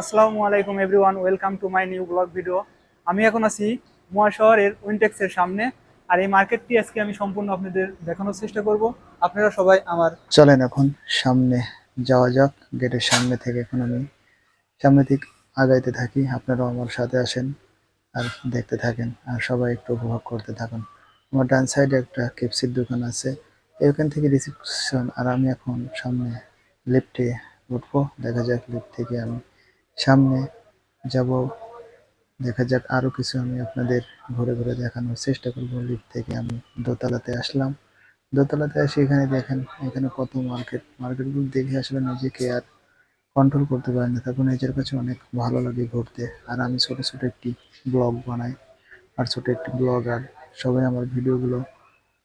আসসালামু আলাইকুম everyone, welcome to my new blog video. আমি এখন আছি মোয়া শহরের উইনটেক্সের সামনে, আর এই মার্কেটটি আজকে আমি সম্পূর্ণ আপনাদের দেখানোর চেষ্টা করব। আপনারা সবাই আমার চলেন এখন সামনে যাওয়া যাক, গেটের সামনে থেকে এখন আমি সামনে থেকে আগাইতে থাকি, আপনারাও আমার সাথে আসেন আর দেখতে থাকেন, আর সবাই একটু উপভোগ করতে থাকুন। আমার ডান সাইডে একটা কেপসির দোকান আছে, এখান থেকে রিসিপশন আর আমি এখন সামনে লিফটে উঠবো, দেখা যাক লিফট থেকে আমি সামনে যাব। দেখা যাক আরও কিছু আমি আপনাদের ঘুরে ঘুরে দেখানোর চেষ্টা করব। লিফট থেকে আমি দোতলাতে আসলাম। দোতলাতে এসে এখানে দেখেন, এখানে কত মার্কেট মার্কেটগুলো দেখে আসলে নিজেকে আর কন্ট্রোল করতে পারি না। তারপর নিজের কাছে অনেক ভালো লাগে ঘুরতে। আর আমি ছোট ছোট একটি ব্লগ বানাই। আর ছোট একটি ব্লগ আর সবাই আমার ভিডিওগুলো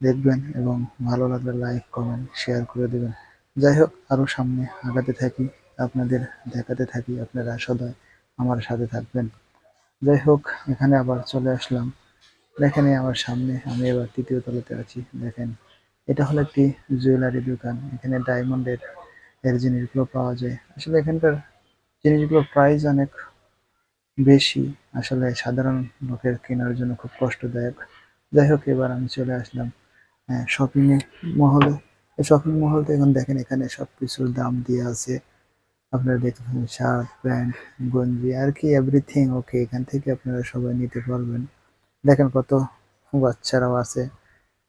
দেখবেন এবং ভালো লাগলে লাইক কমেন্ট শেয়ার করে দেবেন। যাই হোক আরও সামনে আগাতে থাকি। আপনাদের দেখাতে থাকি, আপনারা সদায় আমার সাথে থাকবেন। যাই হোক, এখানে আবার চলে আসলাম। দেখেন আমার সামনে, আমি এবার তৃতীয় তলাতে আছি। দেখেন, এটা হলো একটি জুয়েলারি দোকান। এখানে ডায়মন্ডের এর জিনিসগুলো পাওয়া যায়। আসলে এখানকার জিনিসগুলোর প্রাইস অনেক বেশি। আসলে সাধারণ লোকের কেনার জন্য খুব কষ্টদায়ক। যাই হোক, এবার আমি চলে আসলাম শপিং মহলে। শপিং মহলটা এখন দেখেন এখানে সব কিছুর দাম দিয়ে আছে। আপনারা দেখতে শার্ট, প্যান্ট, গঞ্জি, আর কি এভরিথিং ওকে এখান থেকে আপনারা সবাই নিতে পারবেন। দেখেন কত বাচ্চারাও আছে,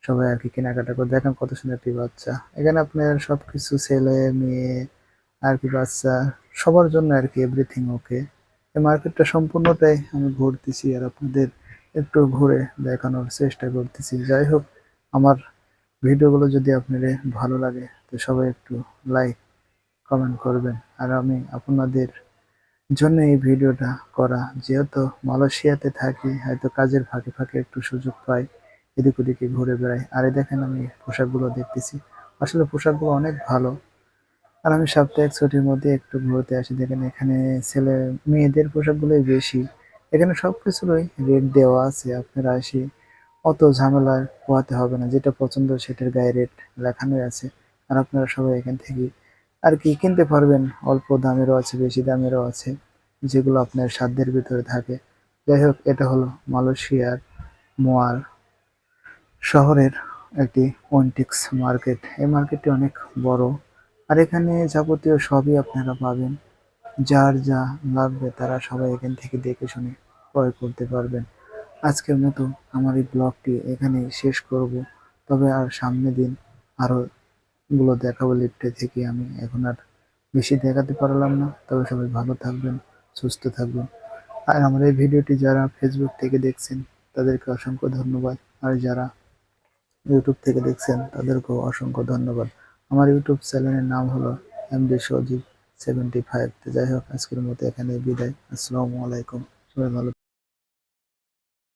সবাই আর কি কেনাকাটা করে। দেখেন কত সুন্দর একটি বাচ্চা। এখানে আপনার সবকিছু ছেলে, মেয়ে, আর কি বাচ্চা, সবার জন্য আর কি এভরিথিং ওকে এই মার্কেটটা সম্পূর্ণটাই আমি ঘুরতেছি আর আপনাদের একটু ঘুরে দেখানোর চেষ্টা করতেছি। যাই হোক, আমার ভিডিওগুলো যদি আপনাদের ভালো লাগে, তো সবাই একটু লাইক কমেন্ট করবেন। আর আমি আপনাদের জন্য এই ভিডিওটা করা। যেহেতু মালয়েশিয়াতে থাকি, হয়তো কাজের ফাঁকে ফাঁকে একটু সুযোগ পাই, এদিক ওদিকে ঘুরে বেড়াই। আর এই দেখেন আমি পোশাকগুলো দেখতেছি। আসলে পোশাকগুলো অনেক ভালো। আর আমি সাপ্তাহিক ছুটির মধ্যে একটু ঘুরতে আসি। দেখেন এখানে ছেলে, মেয়েদের পোশাকগুলোই বেশি। এখানে সব কিছুরই রেট দেওয়া আছে। আপনারা আসি অত ঝামেলায় পোহাতে হবে না। যেটা পছন্দ সেটার গায়ে রেট লেখানোই আছে। আর আপনারা সবাই এখান থেকে আর কি কিনতে পারবেন। অল্প দামেরও আছে, বেশি দামেরও আছে, যেগুলো আপনার সাধ্যের ভিতরে থাকে। যাই হোক, এটা হলো মালয়েশিয়ার মোয়ার শহরের একটি ওয়েন্টিক্স মার্কেট। এই মার্কেটটি অনেক বড়। আর এখানে যাবতীয় সবই আপনারা পাবেন। যার যা লাগবে তারা সবাই এখান থেকে দেখে শুনে ক্রয় করতে পারবেন। আজকের মতো আমার এই ব্লগটি এখানেই শেষ করব। তবে আর সামনে দিন আরও গুলো দেখাবো লিফটে থেকে আমি। এখন আর বেশি দেখাতে পারলাম না। তবে সবাই ভালো থাকবেন, সুস্থ থাকবেন। আর আমার এই ভিডিওটি যারা ফেসবুক থেকে দেখছেন, তাদেরকে অসংখ্য ধন্যবাদ। আর যারা ইউটিউব থেকে দেখছেন, তাদেরকেও অসংখ্য ধন্যবাদ। আমার ইউটিউব চ্যানেলের নাম হলো M D Sajib seventy five যাই হোক, আজকের মতো এখানে বিদায়। আসসালামু আলাইকুম। সবাই ভালো